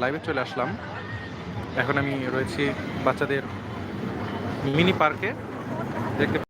লাইভে চলে আসলাম। এখন আমি রয়েছি বাচ্চাদের মিনি পার্কে দেখতে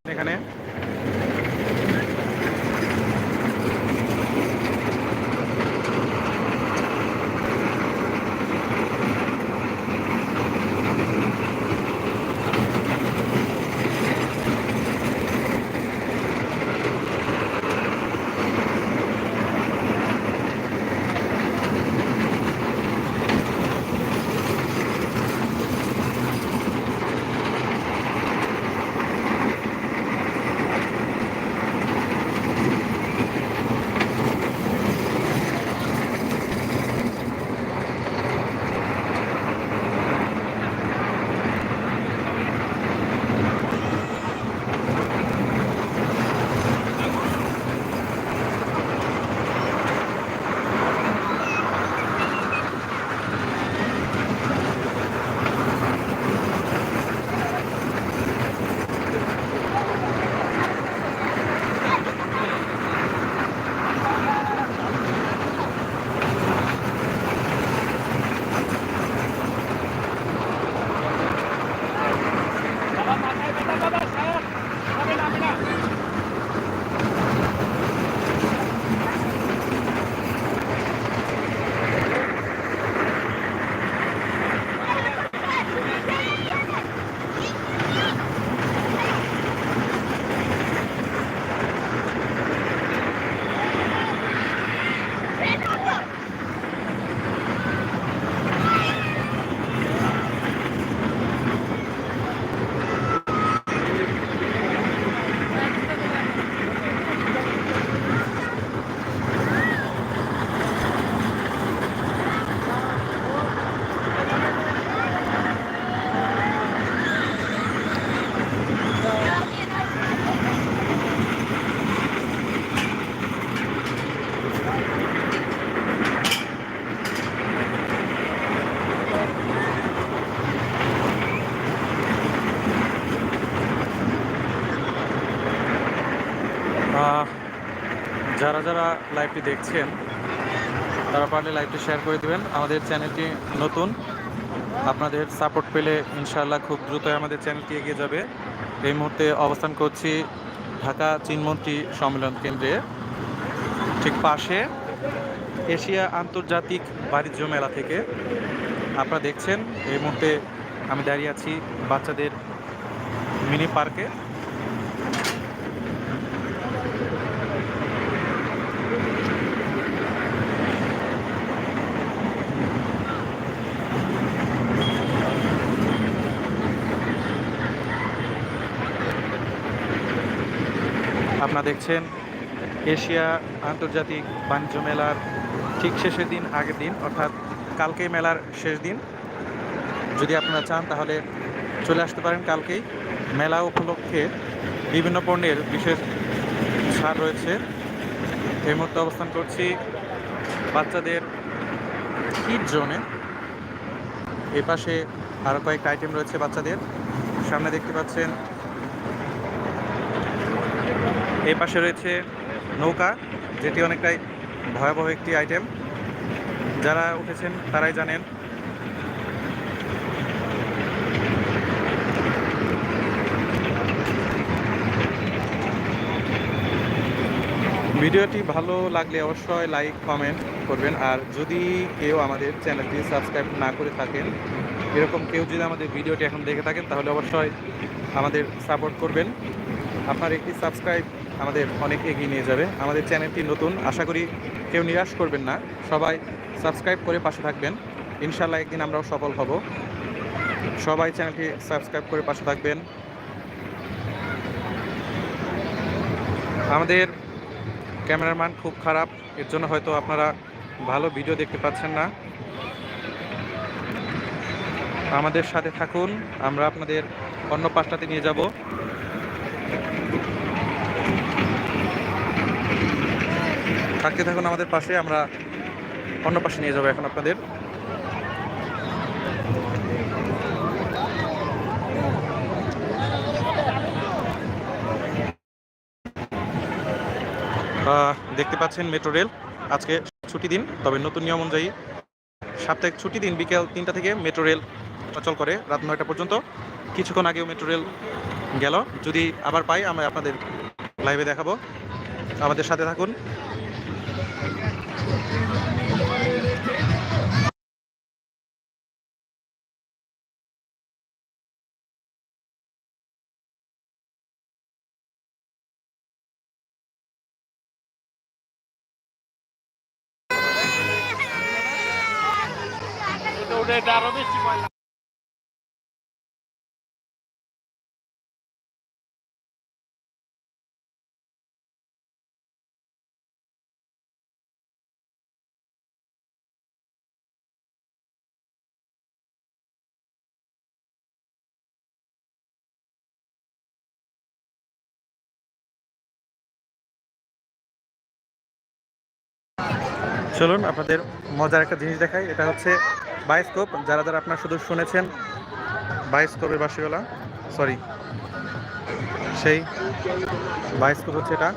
যারা যারা লাইভটি দেখছেন, তারা পারলে লাইভটি শেয়ার করে দিবেন। আমাদের চ্যানেলটি নতুন। আপনাদের সাপোর্ট পেলে ইনশাআল্লাহ খুব দ্রুতই আমাদের চ্যানেলটি এগিয়ে যাবে। এই মুহূর্তে অবস্থান করছি ঢাকা চীনমন্ত্রী সম্মেলন কেন্দ্রে। ঠিক পাশে এশিয়া আন্তর্জাতিক বাণিজ্য মেলা থেকে আপনারা দেখছেন, এই মুহূর্তে আমি দাঁড়িয়ে আছি বাচ্চাদের মিনি পার্কে আপনারা দেখছেন এশিয়া আন্তর্জাতিক বাণিজ্য মেলার ঠিক শেষের দিন, আগের দিন, অর্থাৎ কালকে মেলার শেষ দিন। যদি আপনারা চান, তাহলে চলে আসতে পারেন কালকেই। মেলা উপলক্ষে বিভিন্ন পণ্যের বিশেষ ছাড় রয়েছে। এই মুহূর্তে অবস্থান করছি বাচ্চাদের কিট জোনে। এ পাশে আরও কয়েকটা আইটেম রয়েছে বাচ্চাদের। সামনে দেখতে পাচ্ছেন এই পাশে রয়েছে নৌকা, যেটি অনেকটাই ভয়াবহ একটি আইটেম যারা উঠেছেন তারাই জানেন। ভিডিওটি ভালো লাগলে অবশ্যই লাইক কমেন্ট করবেন। আর যদি কেউ আমাদের চ্যানেলটি সাবস্ক্রাইব না করে থাকেন, এরকম কেউ যদি আমাদের ভিডিওটি এখন দেখে থাকেন, তাহলে অবশ্যই আমাদের সাপোর্ট করবেন। আপনার একটি সাবস্ক্রাইব আমাদের অনেক এগিয়ে নিয়ে যাবে। আমাদের চ্যানেলটি নতুন, আশা করি কেউ নিরাশ করবেন না। সবাই সাবস্ক্রাইব করে পাশে থাকবেন। ইনশাল্লাহ একদিন আমরাও সফল হব। সবাই চ্যানেলটি সাবস্ক্রাইব করে পাশে থাকবেন। আমাদের ক্যামেরাম্যান খুব খারাপ, এর জন্য হয়তো আপনারা ভালো ভিডিও দেখতে পাচ্ছেন না। আমাদের সাথে থাকুন, আমরা আপনাদের অন্য পাশটাতে নিয়ে যাব। থাকতে থাকুন আমাদের পাশে, আমরা অন্য পাশে নিয়ে যাব এখন আপনাদের। দেখতে পাচ্ছেন মেট্রো রেল, আজকে ছুটি দিন, তবে নতুন নিয়ম অনুযায়ী সাপ্তাহিক ছুটি দিন বিকেল তিনটা থেকে মেট্রো রেল চলাচল করে রাত নয়টা পর্যন্ত। কিছুক্ষণ আগেও মেট্রো রেল গেল। যদি আবার পাই, আমরা আপনাদের লাইভে দেখাবো। আমাদের সাথে থাকুন। এটা আরও বেশি ময়লা চলুন আপনাদের মজার একটা জিনিস দেখাই। এটা হচ্ছে বায়োস্কোপ যারা যারা আপনারা শুধু শুনেছেন বায়োস্কোপের বাসিওয়ালা সরি, সেই বায়োস্কোপ হচ্ছে এটা।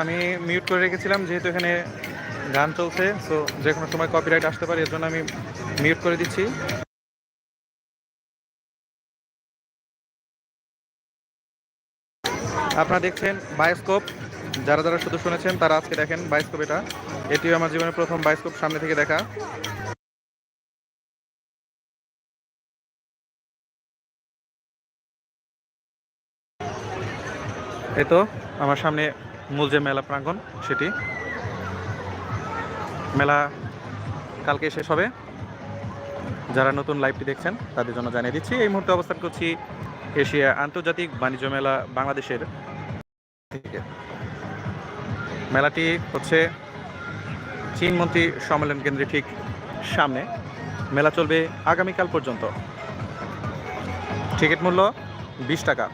আমি মিউট করে রেখেছিলাম, যেহেতু এখানে গান চলছে সো যে কোনো সময় কপিরাইট আসতে পারে, এর জন্য আমি মিউট করে দিচ্ছি। আপনারা দেখছেন বায়োস্কোপ যারা যারা শুধু শুনেছেন, তারা আজকে দেখেন বায়োস্কোপ এটা। এটিও আমার জীবনের প্রথম বায়োস্কোপ সামনে থেকে দেখা। এই তো, আমার সামনে মূল যে মেলা প্রাঙ্গণ সেটি। মেলা কালকে শেষ হবে। যারা নতুন লাইভটি দেখছেন, তাদের জন্য জানিয়ে দিচ্ছি, এই মুহূর্তে অবস্থান করছি এশিয়া আন্তর্জাতিক বাণিজ্য মেলা বাংলাদেশের মেলাটি হচ্ছে চীন মন্ত্রী সম্মেলন কেন্দ্রের ঠিক সামনে। মেলা চলবে আগামীকাল পর্যন্ত। টিকিট মূল্য বিশ টাকা।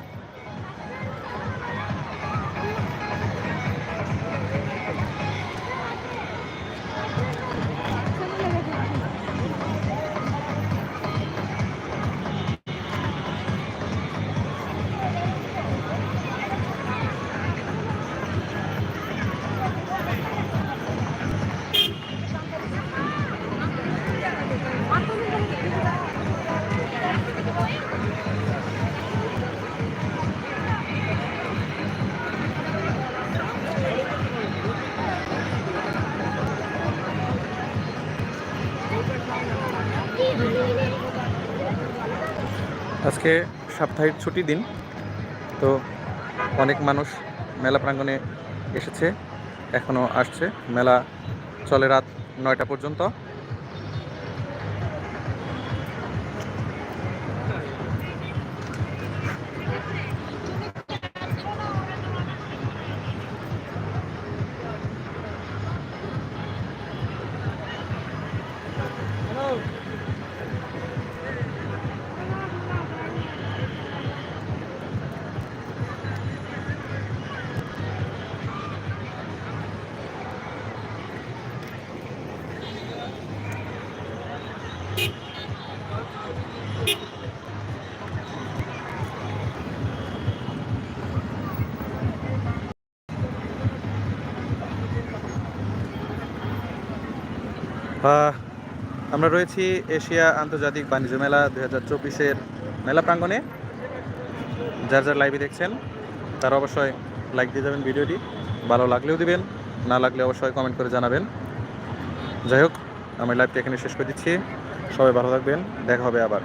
আজকে সাপ্তাহিক ছুটি দিন। তো অনেক মানুষ মেলা প্রাঙ্গণে এসেছে এখনও আসছে। মেলা চলে রাত নয়টা পর্যন্ত। আমরা রয়েছি এশিয়া আন্তর্জাতিক বাণিজ্য মেলা দুই হাজার চব্বিশের মেলা প্রাঙ্গণে। যার যার লাইভে দেখছেন, তারা অবশ্যই লাইক দিয়ে যাবেন ভিডিওটি। ভালো লাগলেও দিবেন, না লাগলে অবশ্যই কমেন্ট করে জানাবেন। যাই হোক, আমি লাইভটি এখানে শেষ করে দিচ্ছি। সবাই ভালো থাকবেন, দেখা হবে আবার।